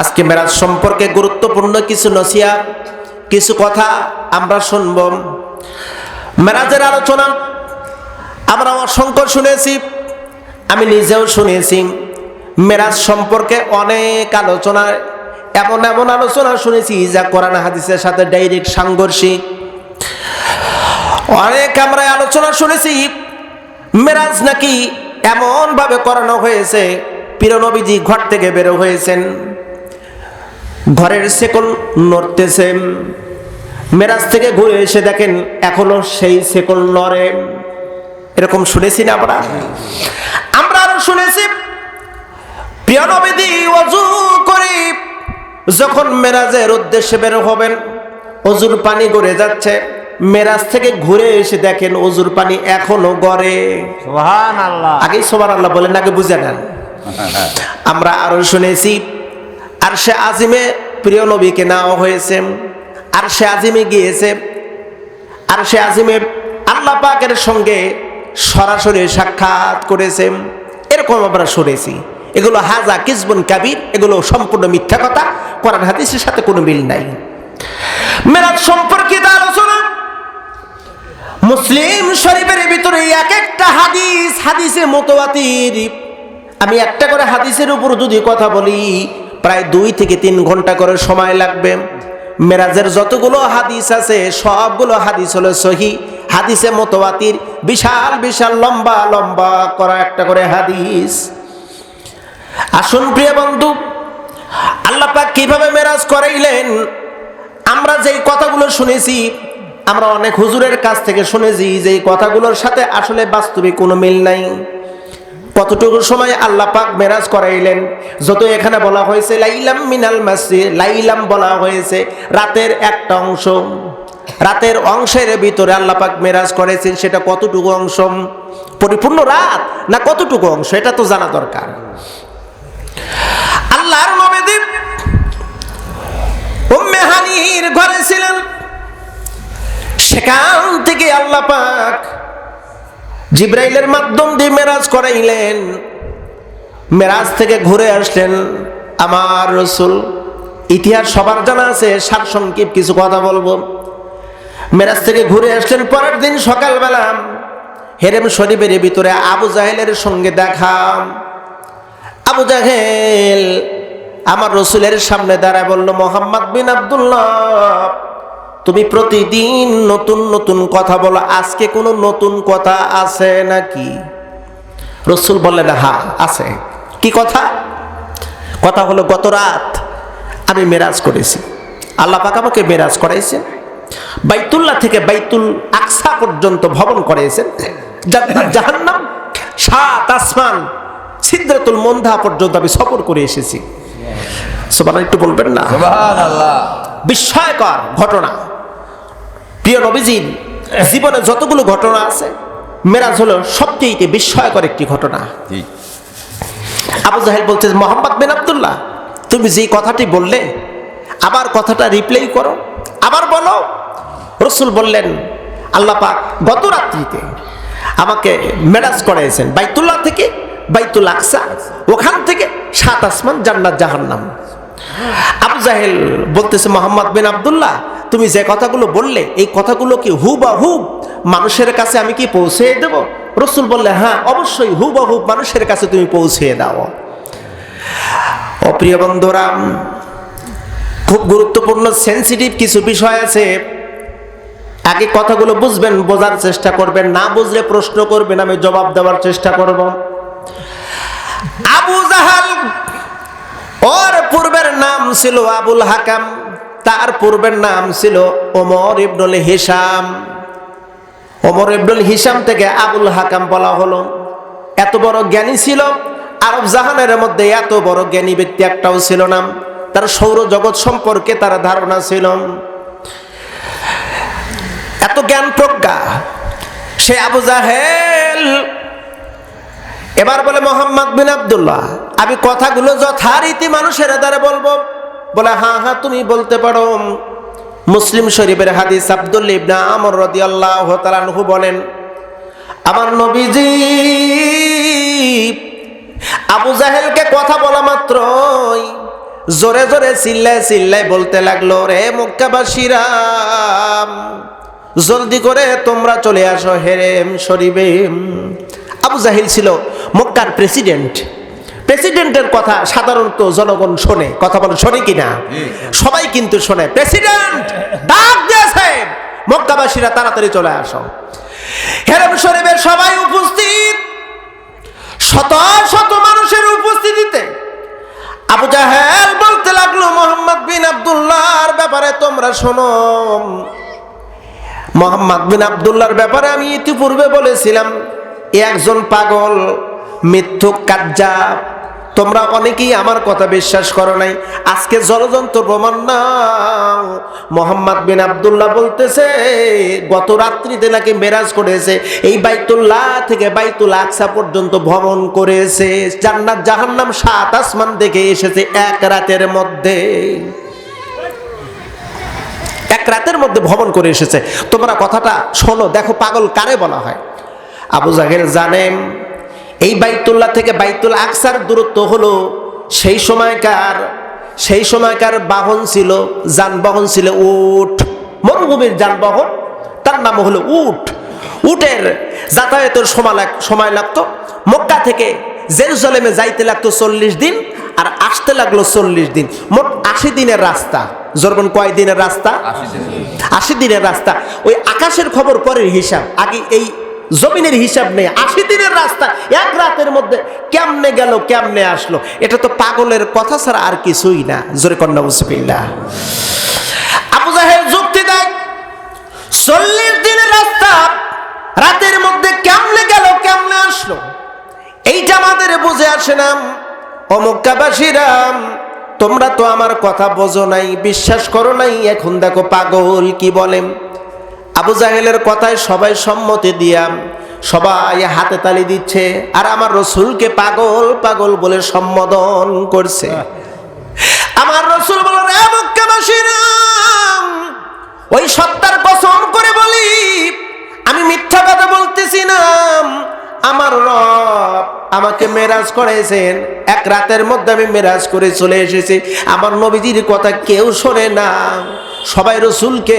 আজকে মেরাজ সম্পর্কে গুরুত্বপূর্ণ কিছু নসিয়া কিছু কথা আমরা শুনব। মেরাজের আলোচনা আমরা অসংখ্য শুনেছি, আমি নিজেও শুনেছি। মেরাজ সম্পর্কে অনেক আলোচনা, এমন এমন আলোচনা শুনেছি যা কোরআন হাদিসের সাথে ডাইরেক্ট সাংঘর্ষিক। অনেক আমরা আলোচনা শুনেছি, মেরাজ নাকি এমন ভাবে করানো হয়েছে পিরনবীজি ঘর থেকে বেরো হয়েছেন। ঘরের সেকল নড়তেছে মেরাজ থেকে ঘুরে এসে দেখেন এখনও সেই সেকল নড়ে। এরকম শুনেছি না আমরা আমরা আরও শুনেছি প্রিয় নবীজি অজু করে যখন মেরাজের উদ্দেশ্যে বের হবেন অজুর পানি গড়ে যাচ্ছে। মেরাজ থেকে ঘুরে এসে দেখেন অজুর পানি এখনও গড়ে। আগে সোবার আল্লাহ বলেন আগে বুঝে নেন। আমরা আরও শুনেছি আর সে আজিমে প্রিয় নবীকে নেওয়া হয়েছে আর সে আজিমে গিয়েছে আর সে আজিমে আল্লাহ পাকের সঙ্গে সরাসরি সাক্ষাৎ করেছে। এরকম আমরা শুনেছি। এগুলো হাজা কিসবুন কাবির, এগুলো সম্পূর্ণ মিথ্যা কথা, কোরআন হাদিসের সাথে কোনো মিল নাই। মেরাজ সম্পর্কিত আলোচনা, মুসলিম শরীফের ভিতরে এক একটা হাদিস, হাদিসে মোতবাতির আমি একটা করে হাদিসের উপর যদি কথা বলি, প্রায় দুই থেকে তিন ঘণ্টা করে সময় লাগবে। মেরাজের যতগুলো হাদিস আছে, সবগুলো হাদিস হলো সহি। হাদিসে মোতবাতির বিশাল বিশাল, লম্বা লম্বা করা একটা করে হাদিস। আসুন প্রিয় বন্ধু, আল্লাহ পাক কীভাবে মেরাজ করাইলেন? আমরা যেই কথাগুলো শুনেছি, আমরা অনেক হুজুরের কাছ থেকে শুনেছি যে কথাগুলোর সাথে আসলে বাস্তবে কোনো মিল নাই। কতটুকু সময় আল্লাহ পাক মেরাজ করাইলেন? যত এখানে বলা হয়েছে, লাইলাম মিনাল মাসি লাইলাম বলা হয়েছে, রাতের একটা অংশ। রাতের অংশের ভিতরে আল্লাহ পাক মেরাজ করেছেন, সেটা কতটুকু অংশ? পরিপূর্ণ রাত না কতটুকু অংশ? এটা তো জানা দরকার। আল্লাহর নবীদ্বীপ উম্মে হানির ঘরে ছিলেন। সেখান থেকে আল্লাহ পাক জিব্রাইলের মাধ্যম দিয়ে মেরাজ করাইলেন। মেরাজ থেকে ঘুরে আসলেন আমার রসুল। ইতিহাস সবার জানা আছে সারসংক্ষেপ কিছু কথা বলব। মেরাজ থেকে ঘুরে আসলেন, পরের দিন সকালবেলা হেরেম শরীফের ভিতরে আবু জাহেলের সঙ্গে দেখা। আবু জাহেল আমার রসুলের সামনে দাঁড়ায় বলল, মোহাম্মদ বিন আবদুল্লাহ তুমি প্রতিদিন নতুন নতুন কথা বলো। আজকে কোনো নতুন কথা আছে নাকি? রসুল বললেন, হা, আছে। কি কথা? কথা হলো, গত রাত আমি মেরাজ করেছি। আল্লাহ পাক আমাকে মেরাজ করাইছেন বাইতুল্লাহ থেকে বাইতুল আকসা পর্যন্ত ভবন করেছেন জাহান্নাম, সাত আসমান সিদ্রাতুল মন্ধা পর্যন্ত আমি সফর করে এসেছি। একটু বলবেন না? বিস্ময়কর ঘটনা। প্রিয় নবীজির জীবনে যতগুলো ঘটনা আছে মেরাজ হলো সবচেয়ে বিস্ময়কর একটি ঘটনা। আবু জাহেল বলছে মোহাম্মদ বিন আবদুল্লাহ তুমি যে কথাটি বললে আবার কথাটা রিপ্লাই করো আবার বলো। রসুল বললেন আল্লাহ পাক গত রাত্রিতে আমাকে মেরাজ করাইছেন বাইতুল্লাহ থেকে বাইতুল আকসা ওখান থেকে সাত আসমান জান্নাত জাহান্নাম। আবু জাহেল বলতেছে, মোহাম্মদ বিন আবদুল্লাহ, তুমি যে কথাগুলো বললে, এই কথাগুলো কি হু বা হু মানুষের কাছে আমি কি পৌঁছে দেব? রসুল বললে হ্যাঁ অবশ্যই হু বা হু মানুষের কাছে তুমি পৌঁছে দাও। অপ্রিয় বন্ধুরা, খুব গুরুত্বপূর্ণ সেন্সিটিভ কিছু বিষয় আছে। আগে কথাগুলো বুঝবেন, বোঝার চেষ্টা করবেন, না বুঝলে প্রশ্ন করবেন, আমি জবাব দেওয়ার চেষ্টা করব। আবু জাহাল ওর পূর্বের নাম ছিল আবুল হাকাম, তার পূর্বের নাম ছিল ওমর ইবনুল হিসাম। ওমর ইবনুল হিসাম থেকে আবুল হাকাম বলা হলো। এত বড় জ্ঞানী ছিল, আরব জাহানের মধ্যে এত বড় জ্ঞানী ব্যক্তি একটাও ছিল না। তার সৌরজগৎ সম্পর্কে তার ধারণা ছিল। এত জ্ঞান প্রজ্ঞা, সে আবু জাহেল। এবার বলে মোহাম্মদ বিন আবদুল্লাহ। আমি কথাগুলো যথারীতি মানুষের দ্বারা বলব। বলে হ্যাঁ হ্যাঁ তুমি বলতে পারো। মুসলিম শরীফের হাদিস আব্দুল ইবনা আমর রাদিয়াল্লাহু তাআলা আনহু বলেন, আমার নবীজি, আবু জাহেলকে কথা বলা মাত্রই জোরে জোরে চিল্লায় চিল্লায় বলতে লাগল, রে মক্কাবাসীরা, জলদি করে তোমরা চলে আসো হেরেম শরীবে আবু জাহিল ছিল মক্কার প্রেসিডেন্ট। প্রেসিডেন্টের কথা সাধারণত জনগণ শোনে কথা বলে শোনে কিনা? সবাই কিন্তু শোনে। প্রেসিডেন্ট ডাক দিয়েছে। মক্কাবাসীরা তাড়াতাড়ি চলে আসো। হেরেম শরীফের সবাই উপস্থিত। শত শত মানুষের উপস্থিতিতে আবু জাহেল বলতে লাগল মোহাম্মদ বিন আব্দুল্লাহর ব্যাপারে তোমরা শোনো। মোহাম্মদ বিন আব্দুল্লাহর ব্যাপারে আমি ইতিপূর্বে বলেছিলাম একজন পাগল মিথ্যুক কাজ্জা তোমরা অনেকেই আমার কথা বিশ্বাস করো নাই। আজকে জলযন্ত্র প্রমাণ নাও। মোহাম্মদ বিন আব্দুল্লাহ বলতেছে, গত রাত্রিতে নাকি মেরাজ করেছে, এই বাইতুল্লাহ থেকে বাইতুল আকসা পর্যন্ত ভ্রমণ করেছে। জান্নাত জাহান্নাম সাত আসমান দেখে এসেছে এক রাতের মধ্যে। এক রাতের মধ্যে ভ্রমণ করে এসেছে। তোমরা কথাটা শোনো, দেখো পাগল কারে বলা হয়। আবু জাহেল জানেন এই বাইতুল্লাহ থেকে বাইতুল আকসার দূরত্ব হলো সেই সময়কার সেই সময়কার বাহন ছিল যানবাহন ছিল উট মরুভূমির যানবাহন। তার নাম হলো উট। উটের যাতায়াতের সময় লাগ- সময় লাগতো। মক্কা থেকে জেরুজালেমে যাইতে লাগতো চল্লিশ দিন আর আসতে লাগল চল্লিশ দিন। মোট আশি দিনের রাস্তা। জরবন কয় দিনের রাস্তা? আশি দিনের রাস্তা। ওই আকাশের খবর পরের হিসাব। আগে এই জমিনের হিসাব নেই। আশি দিনের রাস্তা, এক রাতের মধ্যে কেমনে গেল, কেমনে আসলো? এটা তো পাগলের কথা ছাড়া আর কিছুই না। জোরে কন্যা মুসিবিল্লা আবু জাহেল যুক্তি দেয়, চল্লিশ দিনের রাস্তা, রাতের মধ্যে কেমনে গেল, কেমনে আসলো? এইটা আমাদের বুঝে আসে না অমক্কাবাসীরাম তোমরা তো আমার কথা বোঝো নাই, বিশ্বাস করো নাই, এখন দেখো পাগল কি বলেন আবু জাহেলের কথায় সবাই সম্মতি দিয়াম সবাই হাতে তালি দিচ্ছে আর আমার রসুলকে পাগল পাগল বলে সম্বোধন করছে। আমার রসুল বলেন "এ মক্কাবাসীরাম, ওই সত্তার কসম করে বলি আমি মিথ্যা কথা বলতেছি আমার রব আমাকে মেরাজ করেছেন এক রাতের মধ্যে আমি মেরাজ করে চলে এসেছি। আমার নবীজির কথা কেউ শোনে না। সবাই রসুলকে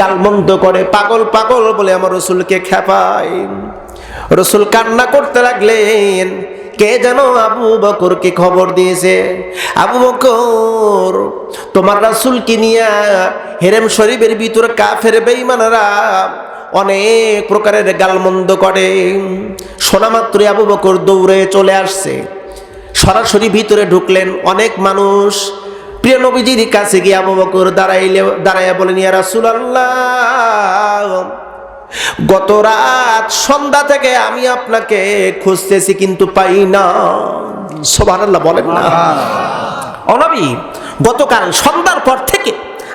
গালমন্দ করে, পাগল পাগল বলে আমার রসুলকে খেপায় রসুল কান্না করতে লাগলেন, কে যেন আবু বকরকে খবর দিয়েছে? আবু বকর, তোমার রাসুলকে নিয়ে হেরেম শরীফের ভিতরে কাফের বেইমানারা অনেক প্রকারের গালমন্দ করে। শোনা মাত্রই আবু বকর দৌড়ে চলে আসছে। সরাসরি ভিতরে ঢুকলেন অনেক মানুষ। প্রিয় নবীজির কাছে গিয়ে আবু বকর দাঁড়াইলে দাঁড়াইয়া বলেন ইয়া রাসূলুল্লাহ গত রাত সন্ধ্যা থেকে আমি আপনাকে খুঁজতেছি কিন্তু পাই না। সুবহানাল্লাহ বলেন না। অনবী গতকাল সন্ধ্যার পর থেকে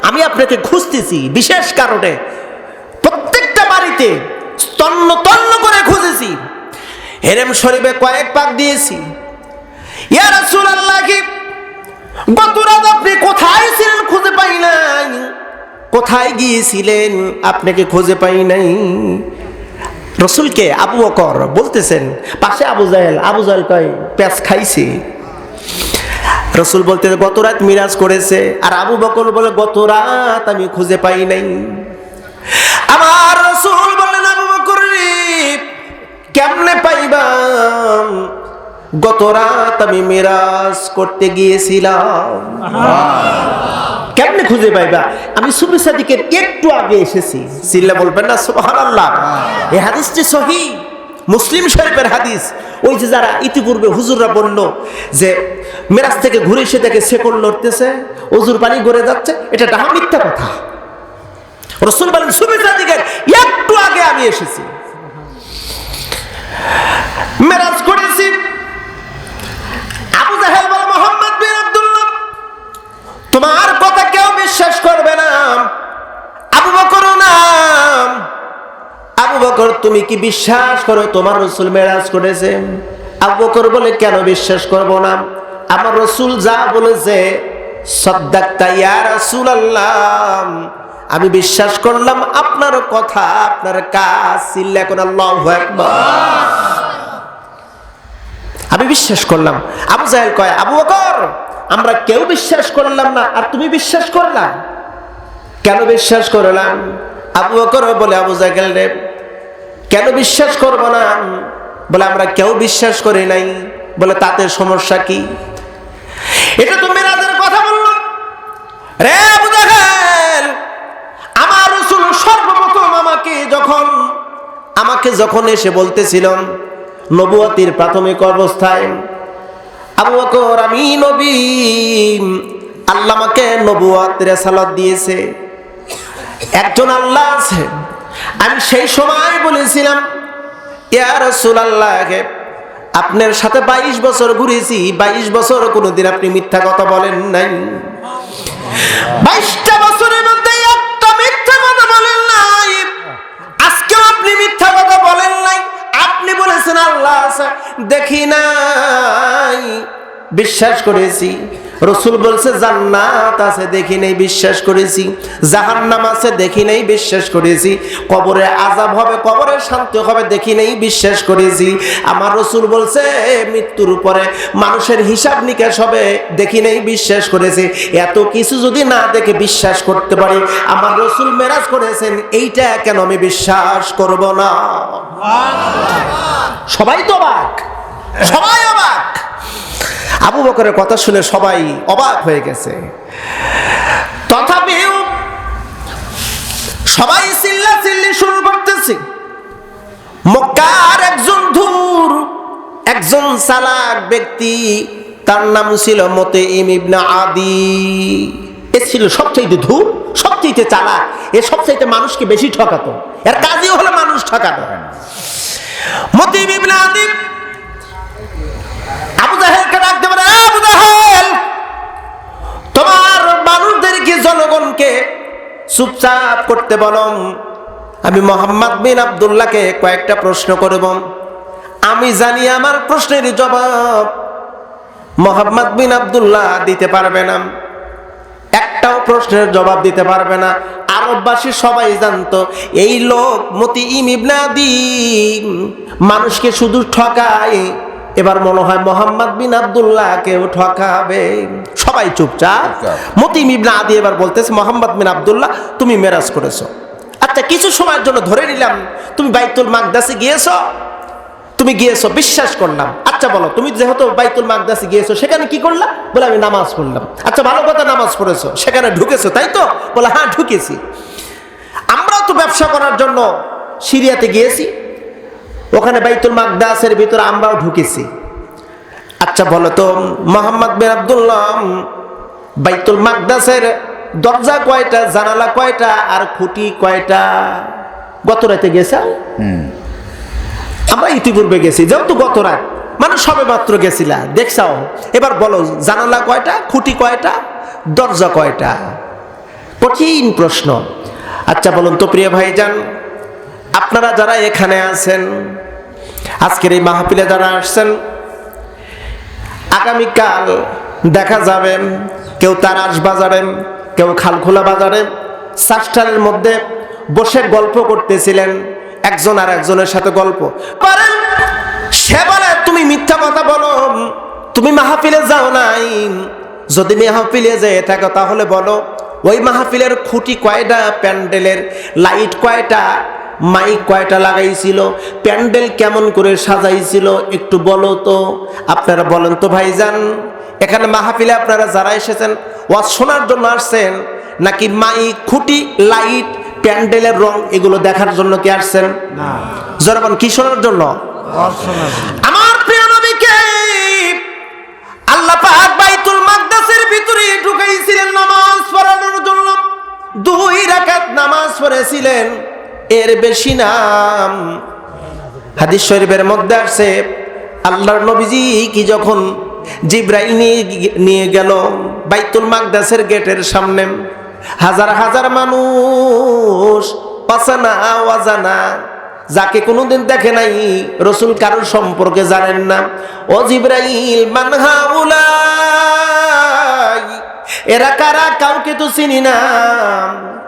আমি আপনাকে খুঁজতেছি বিশেষ কারণে প্রত্যেকটা বাড়িতে তন্ন তন্ন করে খুঁজেছি। হেরেম শরীফে কয়েক পাক দিয়েছি। ইয়া রাসূলুল্লাহ কি গত রাত আপনি কোথায় ছিলেন খুঁজে পাই নাই? কোথায় গিয়েছিলেন আপনাকে খুঁজে পাই নাই? রসুলকে আবু বকর বলতেছেন, পাশে আবু জাহেল আবু জাহেল কয় প্যাঁচ খাইছে। রসুল বলতে গত রাত মিরাজ করেছে। আর আবু বকর বলে গত রাত আমি খুঁজে পাই নাই। আমার রসুল বললেন, আবু বকর কেমনে পাইবাম? গত রাত আমি মিরাজ করতে গিয়েছিলাম। কেমনে খুঁজে পাইবা? আমি সুফি সাদিকের একটু আগে এসেছি। সিল্লা বলবেন না সুবহানাল্লাহ। এই হাদিসটি সহি। মুসলিম শরীফের হাদিস। ওই যে যারা ইতিপূর্বে হুজুররা বলল যে মেরাজ থেকে ঘুরে এসে দেখে সেকল লড়তেছে অজুর পানি গড়ে যাচ্ছে এটা ডাহা মিথ্যা কথা। রসুল বলেন সুফি সাদিকের একটু আগে আমি এসেছি। মেরাজ করেছি তোমার কথা কেউ বিশ্বাস করবে না। আবু বকর নাম আবু বকর, তুমি কি বিশ্বাস করো তোমার রসুল মেরাজ করেছে? আবু বকর বলে, কেন বিশ্বাস করব না? আমার রসুল যা বলেছে আমি বিশ্বাস করলাম আপনার কথা, আপনার কাজ করে আল্লাহু আকবার। আমি বিশ্বাস করলাম। আবু জাহেল কয়, আবু বকর, আমরা কেউ বিশ্বাস করলাম না, আর তুমি বিশ্বাস করলাম কেন বিশ্বাস করলাম? আবু বকর বলে, আবু জাহেল রে, কেন বিশ্বাস করব না? বলে, আমরা কেউ বিশ্বাস করি নাই। বলে, তাতে সমস্যা কি? এটা তো মেরাজের কথা বলল রে আবু জাহেল, আমার রসুল সর্বপ্রথম আমাকে যখন আমাকে যখন এসে বলতেছিলাম নবুয়াতির প্রাথমিক অবস্থায়। আবু বকর, আমি নবী। নবুয়াত রেসালত দিয়েছে। একজন আল্লাহ আছে। আমি সেই সময় বলেছিলাম, ইয়া আপনার সাথে বাইশ বছর ঘুরেছি, বাইশ বছর কোনোদিন আপনি মিথ্যা কথা বলেন নাই। বাইশটা বছরের মধ্যে একটা মিথ্যা কথা বলেন নাই। আজকেও আপনি মিথ্যা কথা বলেছেন আল্লাহ দেখি নাই। বিশ্বাস করেছি। রসুল বলছে, জান্নাত আছে, দেখি নাই, বিশ্বাস করেছি। আছে, দেখি নাই, বিশ্বাস করেছি। কবরে আজাব হবে, কবরে শান্তি হবে, দেখি নাই, বিশ্বাস করেছি। আমার রসুল বলছে, মৃত্যুর উপরে মানুষের হিসাব নিকাশ হবে, দেখি নাই, বিশ্বাস করেছি। এত কিছু যদি না দেখে বিশ্বাস করতে পারি, আমার রসুল মেরাজ করেছেন, এইটা কেন আমি বিশ্বাস করব না? সবাই তো অবাক। সবাই অবাক। আবু বকরের কথা শুনে সবাই অবাক হয়ে গেছে। তথাপিও সবাই চিল্লা চিল্লি শুরু করতেছে। মক্কার একজন ধুর, একজন চালাক ব্যক্তি, তার নাম ছিল মতে ইম ইবনা আদি। এ ছিল সবচেয়ে ধূর সবচেয়ে চালাক, এ সবচেয়ে মানুষকে বেশি ঠকাতো। এর কাজই হলো মানুষ ঠকাতো। মতে ইম ইবনা তোমার মানুষদেরকে জনগণকে চুপচাপ করতে বলো? আমি মোহাম্মদ বিন আবদুল্লাহকে কয়েকটা প্রশ্ন করব। আমি জানি আমার প্রশ্নের জবাব মোহাম্মদ বিন আবদুল্লাহ দিতে পারবে না। একটাও প্রশ্নের জবাব দিতে পারবে না। আরববাসী সবাই জানতো এই লোক মতি ইমিবনাদি মানুষকে শুধু ঠকায়। এবার মনে হয় মোহাম্মদ বিন আবদুল্লাহ কেউ ঠকাবে। সবাই চুপচাপ। মতি ইবনা আদি এবার বলতেছে মোহাম্মদ বিন আবদুল্লাহ তুমি মেরাজ করেছ। আচ্ছা কিছু সময়ের জন্য ধরে নিলাম তুমি বাইতুল মাকদাসে গিয়েছো তুমি গিয়েছো, বিশ্বাস করলাম। আচ্ছা বলো, তুমি যেহেতু বাইতুল মাকদাসে গিয়েছো, সেখানে কি করলা? বলে, আমি নামাজ পড়লাম। আচ্ছা ভালো কথা, নামাজ পড়েছো, সেখানে ঢুকেছো, তাই তো? বলে হ্যাঁ ঢুকেছি। আমরাও তো ব্যবসা করার জন্য সিরিয়াতে গিয়েছি। ওখানে বাইতুল মাকদাসের ভিতরে আমরাও ঢুকেছি। আচ্ছা বলো তো, মোহাম্মদ বিন আবদুল্লাহ, বাইতুল মাকদাসের দরজা কয়টা, জানালা কয়টা, আর খুঁটি কয়টা? গত রাতে গেছে? আমরা ইতিপূর্বে গেছি, যেহেতু গত রাত মানে সবে মাত্র গেছিলা। দেখছাও এবার বলো, জানালা কয়টা, খুঁটি কয়টা, দরজা কয়টা? কঠিন প্রশ্ন। আচ্ছা বলুন তো প্রিয় ভাইজান, আপনারা যারা এখানে আছেন, আজকের এই মাহফিলে যারা আসছেন, আগামীকাল দেখা যাবে, কেউ তারাস বাজারে, কেউ খালখোলা বাজারে, সাস্টারের মধ্যে বসে গল্প করতেছিলেন একজন আর একজনের সাথে গল্প। পারেন সে বলে, তুমি মিথ্যা কথা বলো, তুমি মাহফিলে যাও নাই। যদি মাহফিলে যেয়ে থাকো তাহলে বলো, ওই মাহফিলের খুঁটি কয়টা, প্যান্ডেলের লাইট কয়টা, মাইক কয়টা লাগাইছিল, প্যান্ডেল কেমন করে সাজাইছিল, একটু বলো তো। আপনারা বলেন তো, ভাইজান, এখানে মাহফিলে আপনারা যারা এসেছেন, ওয়াজ শোনার জন্য আসছেন, নাকি মাইক, খুঁটি, লাইট প্যান্ডেলের রং এগুলো দেখার জন্য কি আসছেন? জরবান কি শোনার জন্য? আমার প্রিয় নবীকে আল্লাহ পাক বাইতুল মাকদাসের ভিতরে ঢুকাইছিলেন নামাজ পড়ানোর জন্য। দুই রাকাত নামাজ পড়েছিলেন এর বেশি নাম হাদিস শরীফের মধ্যে আসছে আল্লাহর নবীজি কি যখন জিব্রাইল নিয়ে নিয়ে গেল বাইতুল মাকদাসের গেটের সামনে হাজার হাজার মানুষ অজানা অজানা যাকে কোনোদিন দেখে নাই, রসুল কারোর সম্পর্কে জানেন না। ও জিব্রাইল মানহাউলাই এরা কারা? কাউকে তো চিনি না।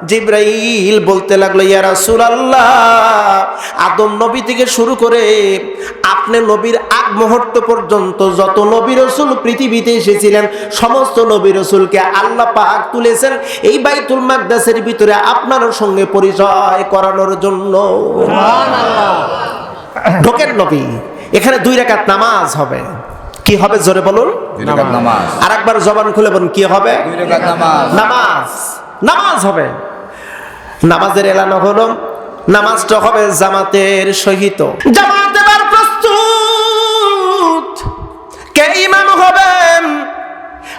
জিব্রাইল বলতে লাগল, ইয়া রাসূলুল্লাহ, আদম নবী থেকে শুরু করে আপনি নবীর আগ মুহূর্ত পর্যন্ত যত নবী রসুল পৃথিবীতে এসেছিলেন সমস্ত নবী রসুলকে আল্লাহ পাক তুলেছেন এই বাইতুল মাকদাসের ভিতরে আপনার সঙ্গে পরিচয় করানোর জন্য। ঢোকেন নবী এখানে দুই রাকাত নামাজ হবে। কি হবে জোরে বলুন? দুই রাকাত নামাজ। আর একবার জবান খুলে বলুন কি হবে? নামাজ। নামাজ। নামাজ হবে। নামাজের এলানো হলো নামাজটা হবে জামাতের সহিত। জামাত ইমাম হবেন।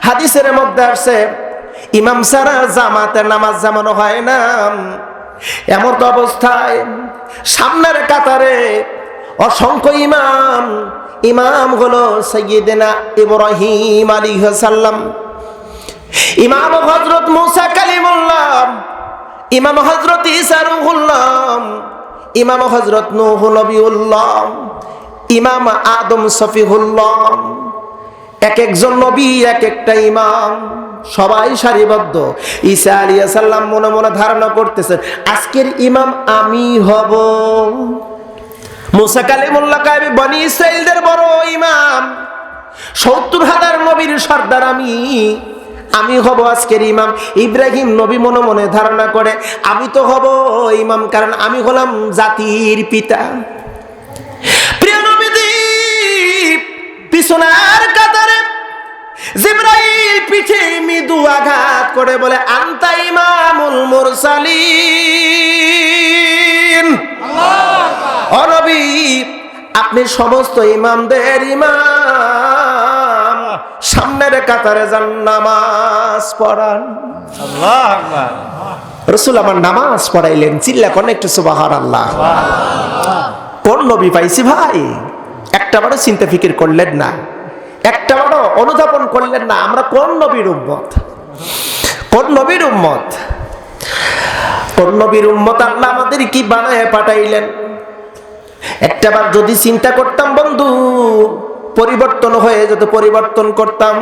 হাদিসের মধ্যে আসছে, ইমাম সারা জামাতের নামাজ জামানো হয় না। এমন তো অবস্থায় সামনের কাতারে অসংখ্য ইমাম ইমাম হলো সৈয়দেনা ইব্রাহিম আলী সাল্লাম ইমাম হজরত মুসা কালিমুল্লাহ, ইমাম হজরত ঈসা রুহুল্লাহ, ইমাম হজরত নূহ নবিউল্লাহ, ইমাম আদম সফিহুল্লাহ। এক একজন নবী, এক একটা ইমাম, সবাই সারিবদ্ধ। ঈসা আলিয়া সাল্লাম মনে মনে ধারণা করতেছেন আজকের ইমাম আমি হব। মুসা কালিমুল্লাহ কাবি বনি ইসরায়েলদের বড় ইমাম, সত্তর হাজার নবীর সর্দার আমি আমি হব আজকের ইমাম। ইব্রাহিম নবী মনে মনে ধারণা করে, আমি তো হব ইমাম, কারণ আমি হলাম জাতির পিতা। পিছনের কাতারে জিব্রাইল পিঠে মৃদু আঘাত করে বলে আন্তা ইমামুল মুরসালিন। অনবী আপনি সমস্ত ইমামদের ইমাম। সামনের কাতারে যান নামাজ পড়ান। আল্লাহ আকবার। রসুল আমার নামাজ পড়াইলেন চিল্লা কোন একটু সুবাহার আল্লাহ কোন নবী পাইছি ভাই? একটা বড় চিন্তা ফিকির করলেন না। একটা বড় অনুধাবন করলেন না। আমরা কোন নবীর উম্মত? কোন নবীর উম্মত? কোন নবীর উম্মত আল্লাহ আমাদের কি বানায় পাঠাইলেন? একটাবার যদি চিন্তা করতাম, বন্ধু, পরিবর্তন হয়ে যেত পরিবর্তন করতাম।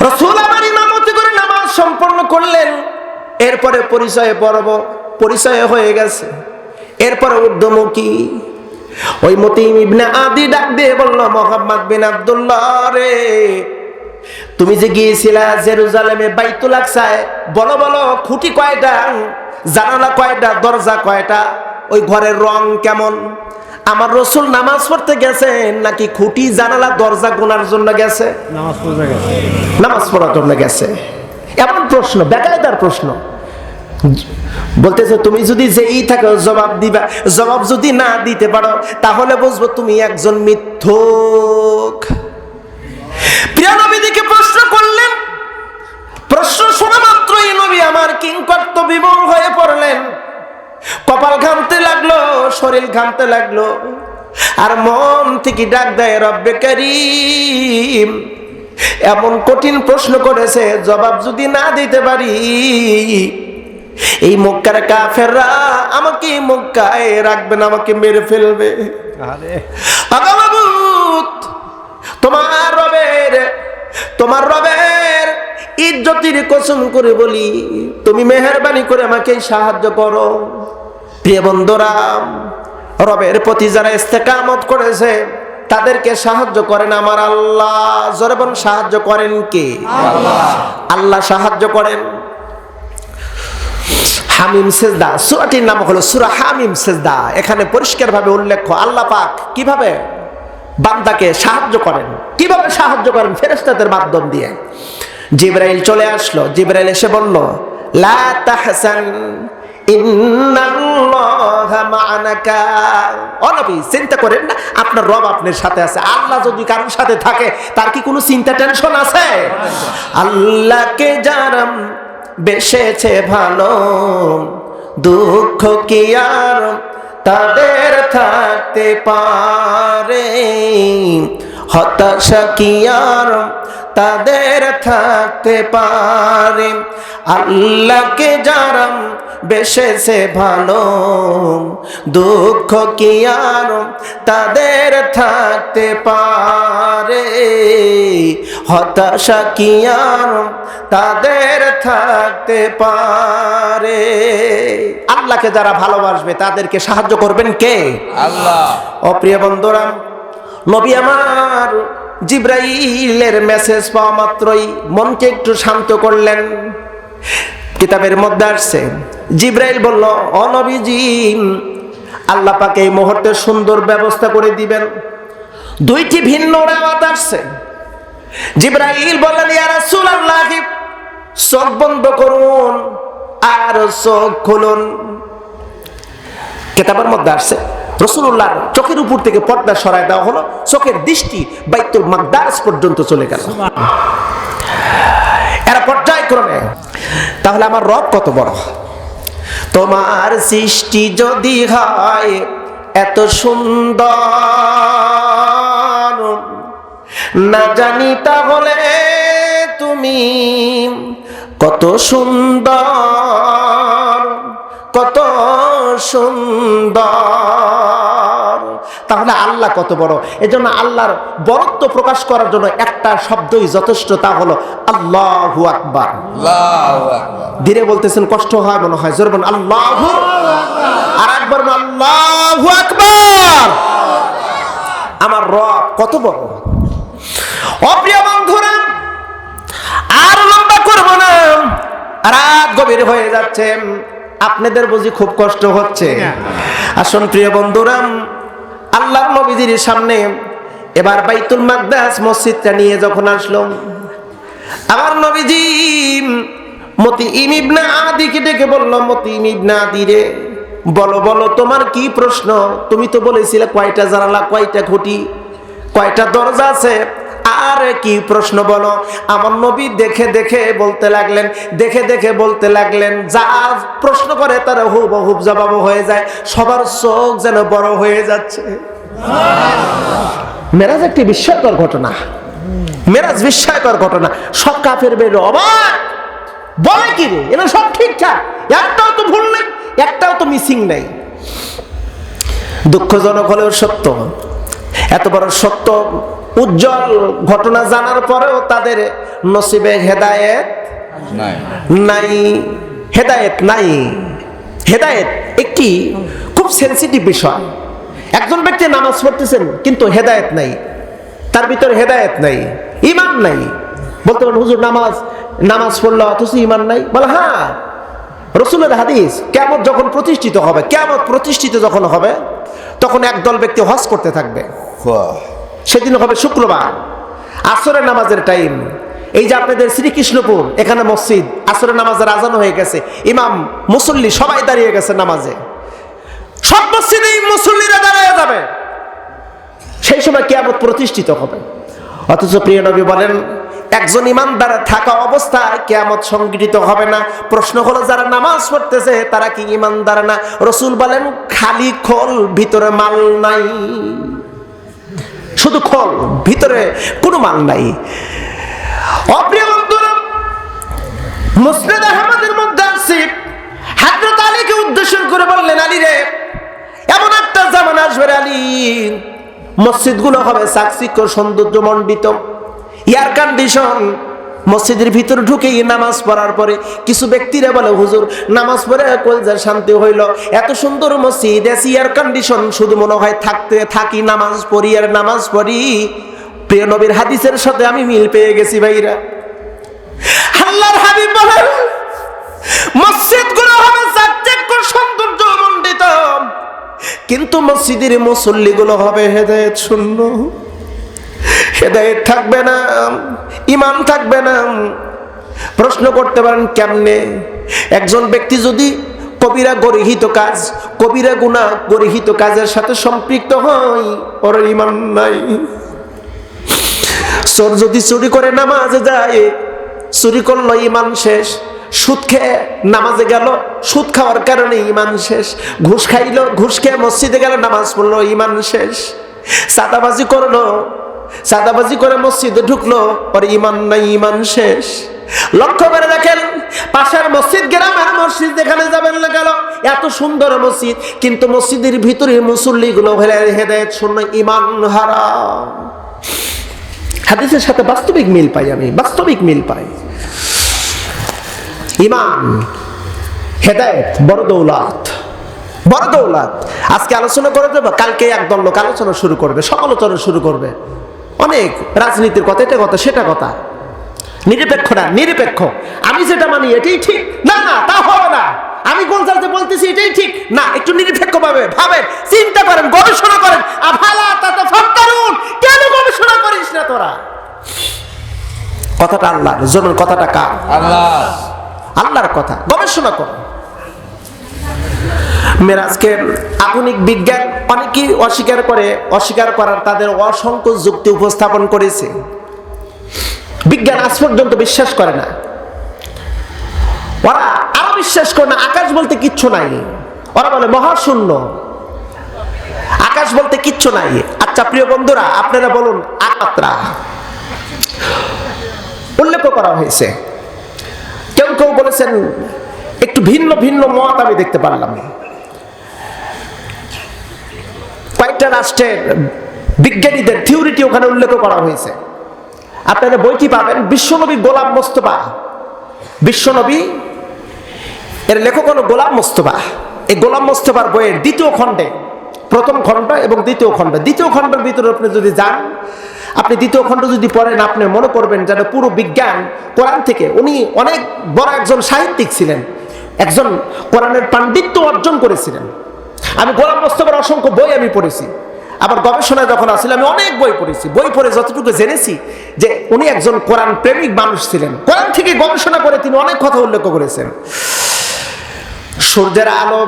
রসুল আমার ইমামতি করে নামাজ সম্পন্ন করলেন। এরপরে পরিচয়ে পড়ব পরিচয় হয়ে গেছে। এরপরে ঊর্ধ্বমুখী ওই মতিম ইবনে আদি ডাক দিয়ে বলল মোহাম্মদ বিন আব্দুল্লাহ রে তুমি যে গিয়েছিলা জেরুজালেমে বাইতুল আকসায় বলো বলো খুঁটি কয়টা জানালা কয়টা দরজা কয়টা ওই ঘরের রং কেমন? আমার রসুল নামাজ পড়তে গেছেন নাকি খুঁটি জানালা দরজা গোনার জন্য গেছে? নামাজ পড়তে গেছে। নামাজ পড়ার জন্য গেছে। এমন প্রশ্ন বেকায়দার প্রশ্ন। বলতেছে, তুমি যদি যেই থাকো, জবাব দিবা। জবাব যদি না দিতে পারো, তাহলে বুঝব তুমি একজন মিথ্যুক। প্রিয় নবীদিকে প্রশ্ন করলেন। প্রশ্ন শোনা মাত্রই নবী আমার কিংকর্ত বিমল হয়ে পড়লেন। কপাল ঘামতে লাগল, শরীর ঘামতে লাগল, আর মন থেকে ডাক দেয়, রব্বে করিম। এমন কঠিন প্রশ্ন করেছে, জবাব যদি না দিতে পারি এই মক্কার কাফেররা আমাকে মক্কায় রাখবেন আমাকে মেরে ফেলবে। আরে। তোমার রবের তোমার রবের ইজ্জতির কসম করে বলি তুমি মেহরবানি করে আমাকে সাহায্য করো। প্রিয় বন্ধুরা রবের প্রতি যারা ইস্তেকামত করেছে তাদেরকে সাহায্য করেন আমার আল্লাহ। জোরেবন সাহায্য করেন কে? আল্লাহ সাহায্য করেন। হামিম সেজদা। সুরাটির নাম হলো সুরা হামিম সেজদা। এখানে পরিষ্কারভাবে উল্লেখ আল্লাহ পাক কীভাবে বান্দাকে সাহায্য করেন, কীভাবে সাহায্য করেন ফেরেস্তাদের মাধ্যম দিয়ে। জিব্রাইল চলে আসলো। জিব্রাইল এসে বলল, লা তাহসান চিন্তা করেন না, আপনার রব আপনার সাথে আছে। আল্লাহ যদি কারোর সাথে থাকে, তার কি কোনো চিন্তা টেনশন আছে? আল্লাহকে জানাম বেসেছে ভালো দুঃখ কি আর তাদের থাকতে পারে? হতাশা কি আর তাদের থাকতে পারে। আল্লাহকে যারা বেশেছে ভালো দুঃখ কি আর তাদের থাকতে পারে? হতাশা কি আর তাদের থাকতে পারে? আল্লাহকে যারা ভালোবাসবে তাদেরকে সাহায্য করবেন কে? আল্লাহ। অপ্রিয় বন্ধুরা নবী আমার জিব্রাইলের মেসেজ পাওয়া মাত্রই মনকে একটু শান্ত করলেন। কিতাবের মধ্যে আসছে, জিব্রাইল বলল অনবীজি আল্লাহ পাকে এই মুহূর্তে সুন্দর ব্যবস্থা করে দিবেন। দুইটি ভিন্ন রাওয়াত আসছে। জিব্রাইল বললেন, ইয়া রাসূলুল্লাহ, চোখ বন্ধ করুন আর চোখ খুলুন। কেতাবের মধ্যে আসছে রসুল্লাহ চোখের উপর থেকে পর্দা সরায় দেওয়া হলো, চোখের দৃষ্টি বাইতুল মাকদাস পর্যন্ত চলে গেল। এরা পর্যায়ক্রমে, তাহলে আমার রব কত বড়? তোমার সৃষ্টি যদি হয় এত সুন্দর, না জানি তাহলে তুমি কত সুন্দর কত সুন্দর। তাহলে আল্লাহ কত বড়? এজন্য আল্লাহর বরত্ব প্রকাশ করার জন্য একটা শব্দই যথেষ্ট তা হলো আল্লাহু আকবার। আল্লাহু ধীরে বলতেছেন কষ্ট হয় মনে হয় জোরে আল্লাহু আর একবার আল্লাহু আকবার। আমার রব কত বড়। অপ্রিয় বন্ধুরা আর লম্বা করব না। রাত গভীর হয়ে যাচ্ছে আপনাদের বুঝি খুব কষ্ট হচ্ছে। আসুন প্রিয় বন্ধুরা আল্লাহ নবীজির সামনে এবার বাইতুল মাকদাস মসজিদটা নিয়ে যখন আসলো, আমার নবীজি মতি ইমিবনা আদিকে ডেকে বলল মতি ইমিবনা আদি রে, বলো বলো, তোমার কি প্রশ্ন? তুমি তো বলেছিলে কয়টা জানালা, কয়টা খুঁটি, কয়টা দরজা আছে? আর কি প্রশ্ন বলো? আমার নবী দেখে দেখে বলতে লাগলেন, দেখে দেখে বলতে লাগলেন, যা প্রশ্ন করে তার হুব হুব জবাব হয়ে যায়, সবার চোখ যেন বড় হয়ে যাচ্ছে। মেরাজ একটি বিস্ময়কর ঘটনা। মেরাজ বিস্ময়কর ঘটনা। সব কাফের বেরো অবাক। বলে কি রে? এরা সব ঠিকঠাক। একটাও তো ভুল নেই, একটাও তো মিসিং নেই। দুঃখজনক হলেও সত্য। এত বড় সত্য উজ্জ্বল ঘটনা জানার পরেও তাদের নসিবে হেদায়েত নাই। হেদায়েত নাই। হেদায়েত একটি খুব সেন্সিটিভ বিষয়। একজন ব্যক্তি নামাজ পড়তেছেন কিন্তু হেদায়েত নাই। তার ভিতরে হেদায়েত নাই। ইমান নাই। বলতে পারেন হুজুর নামাজ নামাজ পড়ল অথচ ইমান নাই? বলে হ্যাঁ। রসুলের হাদিস কেমন যখন প্রতিষ্ঠিত হবে কেমন প্রতিষ্ঠিত যখন হবে তখন একদল ব্যক্তি হজ করতে থাকবে। সেদিন হবে শুক্রবার। আসরের নামাজের টাইম। এই যে আপনাদের শ্রীকৃষ্ণপুর, এখানে মসজিদ, আসরের নামাজের আজান হয়ে গেছে। ইমাম, মুসল্লি সবাই দাঁড়িয়ে গেছে নামাজে। সব মসজিদে মুসল্লিরা দাঁড়িয়ে যাবে। সেই সময় কিয়ামত প্রতিষ্ঠিত হবে। অথচ প্রিয় নবী বলেন, একজন ইমানদার থাকা অবস্থায় কেয়ামত সংগঠিত হবে না। প্রশ্ন হলো, যারা নামাজ পড়তেছে, তারা কি ইমানদার না? রসুল বলেন, খালি খোল, ভিতরে মাল নাই। শুধু খোল, ভিতরে কোনো মান নাই। অপ্রিয় মুসনাদ আহমদের মধ্যে আসছি হাজরত আলীকে উদ্দেশ্য করে বললেন, আলী রে, এমন একটা জামানা আসবে আলী। মসজিদগুলো হবে সাকসিক সৌন্দর্য মণ্ডিত এয়ার কন্ডিশন মসজিদের ভিতর ঢুকেই নামাজ পড়ার পরে কিছু ব্যক্তিরা বলে, হুজুর, নামাজ পড়ে কলজার শান্তি হইল। এত সুন্দর মসজিদ এসি এয়ার কন্ডিশন শুধু মনে হয় থাকতে থাকি, নামাজ পড়ি আর নামাজ পড়ি। প্রিয় নবীর হাদিসের সাথে আমি মিল পেয়ে গেছি ভাইরা। আল্লাহর হাবিব বলেন মসজিদগুলো হবে চাকচিক্য সৌন্দর্য মণ্ডিত। কিন্তু মসজিদের মুসল্লি গুলো হবে হেদায়েত শূন্য। হেদায়েত থাকবে না, ইমান থাকবে না। প্রশ্ন করতে পারেন, কেমনে? একজন ব্যক্তি যদি কবিরা গরিহিত কাজ, কবিরা গুণা গরিহিত কাজের সাথে সম্পৃক্ত হয়, ওর ইমান নাই। চোর যদি চুরি করে নামাজে যায়, চুরি করল, ইমান শেষ। সুদ খেয়ে নামাজে গেল, সুদ খাওয়ার কারণে ইমান শেষ। ঘুষ খাইলো, ঘুষ খেয়ে মসজিদে গেল, নামাজ পড়ল, ইমান শেষ। সাদাবাজি করল সাদাবাজি করে মসজিদে ঢুকলো ওর ইমান নাই ইমান শেষ। লক্ষ্য করে দেখেন, পাশের মসজিদ, গ্রামের মসজিদ, যেখানে যাবেন না গেল এত সুন্দর মসজিদ, কিন্তু মসজিদের ভিতরে মুসল্লি গুলো হলে হেদায়ত শূন্য ইমান হারা হাদিসের সাথে বাস্তবিক মিল পাই আমি, বাস্তবিক মিল পাই। ইমান হেদায়ত, বড় দৌলত বড় দৌলত। আজকে আলোচনা করে দেবো, কালকে একদল লোক আলোচনা শুরু করবে, সমালোচনা শুরু করবে। অনেক রাজনীতির কথা এটা কথা সেটা কথা। নিরপেক্ষ না নিরপেক্ষ। আমি যেটা মানি এটাই ঠিক। না না তা হবে না। আমি গোলজালতে বলতেছি এটাই ঠিক। না একটু নিরপেক্ষ ভাবে ভাবেন চিন্তা করেন গবেষণা করেন। আফালা তাতে ফাক্কারুন। কেন গবেষণা করিস না তোরা? কথাটা আল্লাহর জনের কথাটা কার? আল্লাহ। আল্লাহর কথা। গবেষণা কর। মেরাজকে আধুনিক বিজ্ঞান অনেকেই অস্বীকার করে, অস্বীকার করার তাদের অসংখ্য যুক্তি উপস্থাপন করেছে। বিজ্ঞান আজ পর্যন্ত বিশ্বাস করে না। ওরা আরও বিশ্বাস করে না, আকাশ বলতে কিচ্ছু নাই। ওরা বলে, মহাশূন্য। আকাশ বলতে কিচ্ছু নাই। আচ্ছা প্রিয় বন্ধুরা, আপনারা বলুন আত্রা উল্লেখ করা হয়েছে। কেউ কেউ বলেছেন, একটু ভিন্ন ভিন্ন মত আমি দেখতে পারলাম। কয়েকটা রাষ্ট্রের বিজ্ঞানীদের থিওরিটি ওখানে উল্লেখ করা হয়েছে। আপনারা বইটি পাবেন বিশ্বনবী গোলাম মোস্তফা। বিশ্বনবী, এর লেখক হলো গোলাম মোস্তফা। এই গোলাম মোস্তফার বইয়ের দ্বিতীয় খণ্ডে, প্রথম খণ্ড এবং দ্বিতীয় খণ্ড। দ্বিতীয় খণ্ডের ভিতরে আপনি যদি যান, আপনি দ্বিতীয় খণ্ড যদি পড়েন, আপনি মনে করবেন যেন পুরো বিজ্ঞান কোরআন থেকে। উনি অনেক বড় একজন সাহিত্যিক ছিলেন। একজন কোরআনের পাণ্ডিত্য অর্জন করেছিলেন। আমি গোলাম মোস্তফার অসংখ্য বই আমি পড়েছি। আবার গবেষণায় যখন আসলে, আমি অনেক বই পড়েছি। বই পড়ে যতটুকু জেনেছি যে উনি একজন কোরআন প্রেমিক মানুষ ছিলেন। কোরআন থেকে গবেষণা করে তিনি অনেক কথা উল্লেখ করেছেন। সূর্যের আলো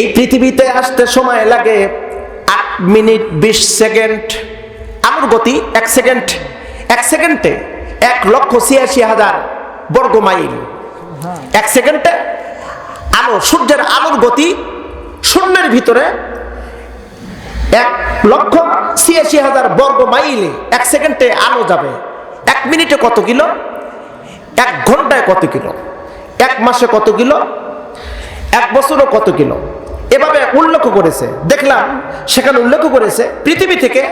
এই পৃথিবীতে আসতে সময় লাগে আট মিনিট বিশ সেকেন্ড। আলোর গতি এক সেকেন্ড। এক সেকেন্ডে এক লক্ষ ছিয়াশি হাজার বর্গ মাইল। এক সেকেন্ডে আলো, সূর্যের আলোর গতি শূন্যের ভিতরে এক লক্ষ ছিয়াশি হাজার বর্গ মাইলে এক সেকেন্ডে আলো যাবে। এক মিনিটে কত কিলো? এক ঘন্টায় কত কিলো? এক মাসে কত কিলো? এক বছরও কত কিলো? এভাবে উল্লেখ করেছে। দেখলাম, সেখানে উল্লেখ করেছে, পৃথিবী থেকে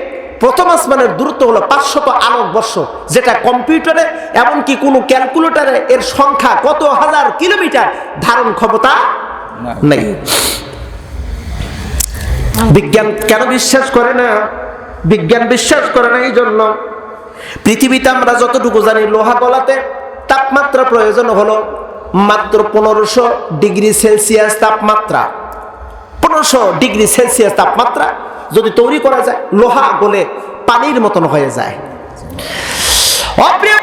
প্রথম আসমানের দূরত্ব হলো পাঁচশত আলোক বর্ষ, যেটা কম্পিউটারে এমনকি কোনো ক্যালকুলেটারে এর সংখ্যা কত হাজার কিলোমিটার ধারণ ক্ষমতা। নেই। বিজ্ঞান কেন বিশ্বাস করে না? বিজ্ঞান বিশ্বাস করে না এই জন্য পৃথিবীতে আমরা যতটুকু জানি, লোহা গলাতে তাপমাত্রা প্রয়োজন হলো মাত্র পনেরোশো ডিগ্রি সেলসিয়াস তাপমাত্রা। পনেরোশো ডিগ্রি সেলসিয়াস তাপমাত্রা যদি তৈরি করা যায় লোহা গলে পানির মতন হয়ে যায়।